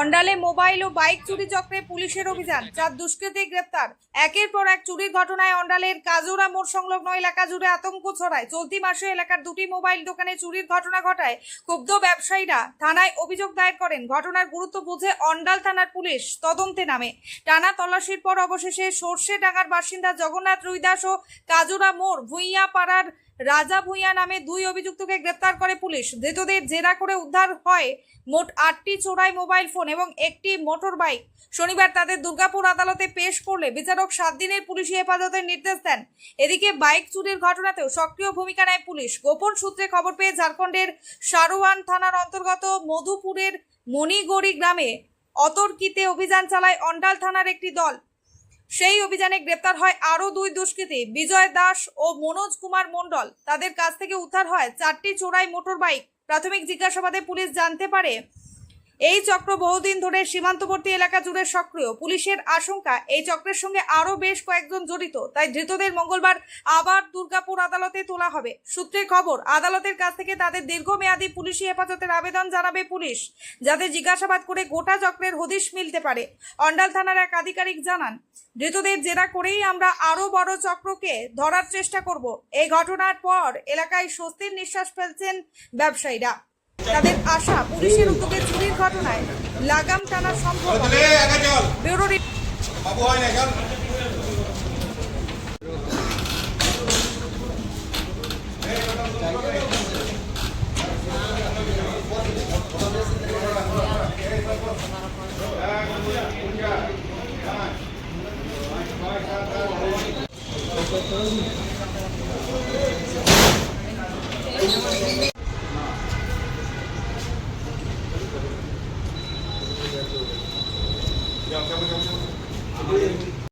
অন্ডালে mobile ও bike চুরি চক্রে পুলিশের অভিযান। চার দুষ্কৃতী গ্রেপ্তার। একের পর এক চুরির ঘটনায় অন্ডালের কাজুরা মোড় সংলগ্ন এলাকা জুড়ে আতঙ্ক ছড়ায়। চলতি মাসে এলাকার দুটি মোবাইল দোকানে চুরির ঘটনা ঘটায়। ক্ষুব্ধ ব্যবসায়ীরা থানায় অভিযোগ দায়ের করেন, ঘটনার গুরুত্ব বুঝে অন্ডাল থানার পুলিশ তদন্তে নামে। টানা তল্লাশির পর অবশেষে সর্ষে ডাঙ্গার বাসিন্দা জগন্নাথ রুইদাস ও কাজুরা মোড় ভুইয়া পাড়ার রাজা ভুইয়া নামে দুই অভিযুক্তকে গ্রেপ্তার করে পুলিশ। ধৃতদের জেরা করে উদ্ধার হয় মোট আটটি চোরাই মোবাইল ফোন এবং একটি মোটর বাইক শনিবার তাদের দুর্গাপুর আদালতে পেশ করলে বিচারক সাত দিনের পুলিশি হেফাজতের নির্দেশ দেন। এদিকে বাইক চুরির ঘটনাতেও সক্রিয় ভূমিকা নেয় পুলিশ। গোপন সূত্রে খবর পেয়ে ঝাড়খণ্ডের সারোয়ান থানার অন্তর্গত মধুপুরের মণিগড়ি গ্রামে অতর্কিতে অভিযান চালায় অন্ডাল থানার একটি দল। সেই অভিযানে গ্রেপ্তার হয় আরও দুই দুষ্কৃতী, বিজয় দাস ও মনোজ কুমার মণ্ডল। তাদের কাছ থেকে উদ্ধার হয় চারটি চোরাই মোটর বাইক প্রাথমিক জিজ্ঞাসাবাদে পুলিশ জানতে পারে এই চক্র বহুদিন ধরে সীমান্তবর্তী এলাকা জুড়ে সক্রিয়। পুলিশের আশঙ্কা, এই চক্রের সঙ্গে আরও বেশ কয়েকজন জড়িত। তাই ধৃতদের মঙ্গলবার আবার দুর্গাপুর আদালতে তোলা হবে। সূত্রে খবর, আদালতের কাছ থেকে তাদের দীর্ঘমেয়াদী পুলিশি হেফাজতের আবেদন জানাবে পুলিশ, যাতে জিজ্ঞাসাবাদ করে গোটা চক্রের হদিশ মিলতে পারে। অন্ডাল থানার এক আধিকারিক জানান, ধৃতদের জেরা করেই আমরা আরও বড় চক্রকে ধরার চেষ্টা করব। এই ঘটনার পর এলাকায় স্বস্তির নিঃশ্বাস ফেলছেন ব্যবসায়ীরা। তাদের আশা পুলিশের উদ্যোগে চুরির ঘটনায় লাগাম টানা সম্ভব ব্যুরো হয়